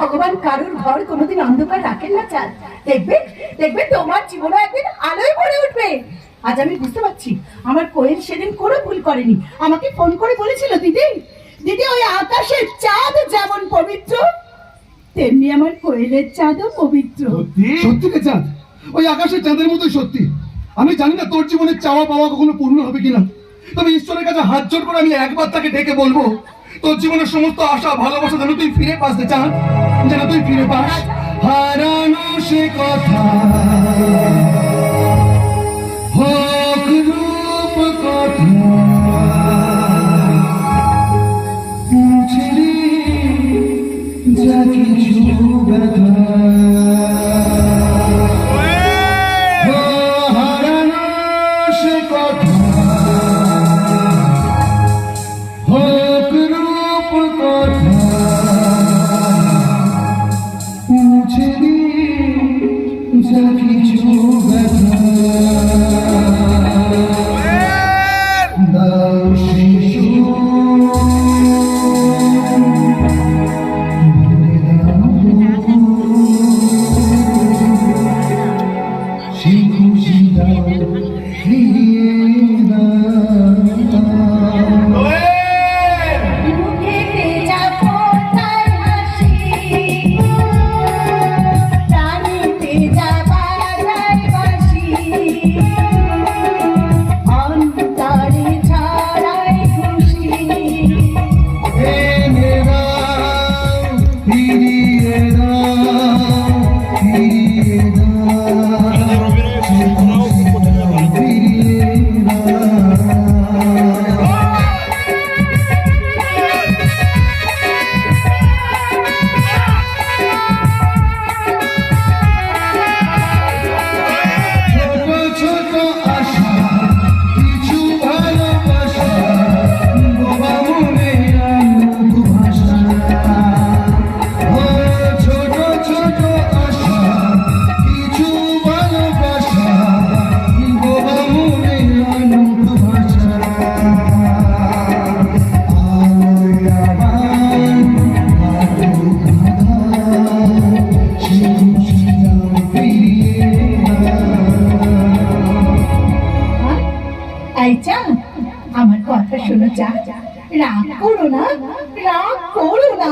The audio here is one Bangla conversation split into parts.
ভগবান কারোর ঘর কোনোদিন অন্ধকার দেখবে দেখবে তোমার জীবনে একদিন আলোয় উঠবে। আমি বুঝতে পারছি, আমার কোয়েল সেদিন কোনো ভুল করেনি। আমাকে ফোন করে দিদি দিদি, ওই আকাশের চাঁদ যেমন পবিত্র, তেমনি আমার কোয়েলের চাঁদও পবিত্র। চাঁদ? ওই আকাশের চাঁদের মতোই সত্যি। আমি জানি না তোর জীবনের চাওয়া পাওয়া কখনো পূর্ণ হবে কিনা। তবে ঈশ্বরের কাছে হাত জোর করে আমি একবার তাকে ডেকে বলব, তোর জীবনের সমস্ত আশা, ভালোবাসা যেন তুই ফিরে পাস রে চাঁদ যেন তুই ফিরে পাস। হারানো সে কথা কথা। সেই এই চা আমার কথা শোনো চা রাগ করো না রাগ করো না।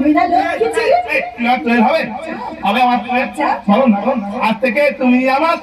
তুমি না লক্ষ্মী ছিলে? হবে? হবে আমার চলো না আজ থেকে তুমি আমার।